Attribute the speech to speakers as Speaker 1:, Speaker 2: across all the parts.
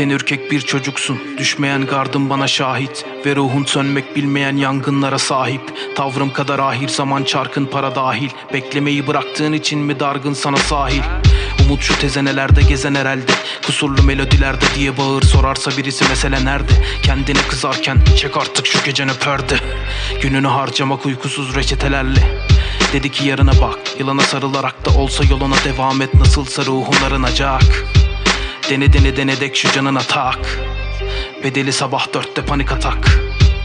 Speaker 1: Sen ürkek bir çocuksun. Düşmeyen gardın bana şahit Ve ruhun sönmek bilmeyen yangınlara sahip. Tavrım kadar ahir zaman çarkın para dahil. Beklemeyi bıraktığın için mi dargın sana sahil? Umut şu tezenelerde gezen herhalde. Kusurlu melodilerde diye bağır sorarsa birisi mesele nerede? Kendine kızarken çek artık şu gecene perde. Gününü harcamak uykusuz reçetelerle. Dedi ki yarına bak Yılana sarılarak da olsa yoluna devam et. Nasılsa ruhun arınacak Dene dene dene dek şu canına tak Bedeli sabah dörtte panik atak.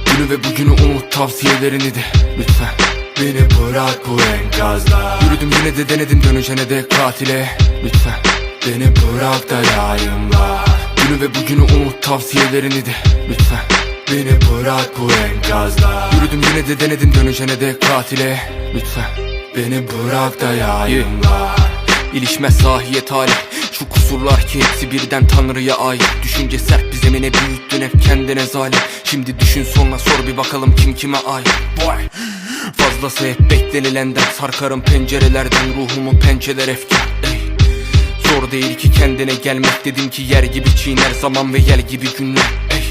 Speaker 2: Günü ve bugünü unut tavsiyelerini de lütfen. Beni bırak bu enkazda Yürüdüm yine de denedim döneceğine de katile. Lütfen. Beni bırak da yayımla Günü ve bugünü unut tavsiyelerini de lütfen. Beni bırak bu enkazda Yürüdüm yine de denedim döneceğine de katile. Lütfen. Beni bırak da yayımla İlişmez sahiye talih Şu kusurlar ki hepsi birden tanrıya ait Düşünce sert bir zemine büyüttün hep kendine zalim Şimdi düşün sonra sor bir bakalım kim kime ait Boy. Fazlası hep beklenilenden Sarkarım pencerelerden ruhumu pençeler efkar. Zor değil ki kendine gelmek dedim ki yer gibi çiğner zaman ve yel gibi günler ey.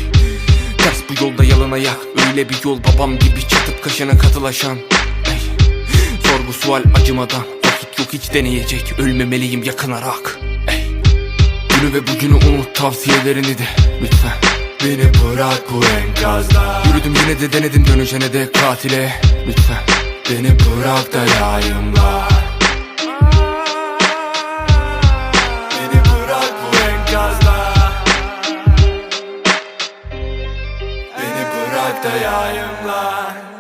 Speaker 2: Ters bu yolda yalın ayak Öyle bir yol babam gibi çatıp kaşına katılaşan ey. Sorgu sual acımadan Vakit yok hiç deneyecek Ölmemeliyim yakınarak ey. Günü ve bugünü unut tavsiyelerini de Lütfen Beni bırak bu enkazda. Yürüdüm yine de denedim döneceğine de katile. Lütfen Beni bırak da yayımla. Beni bırak bu enkazda. Beni bırak da yayımla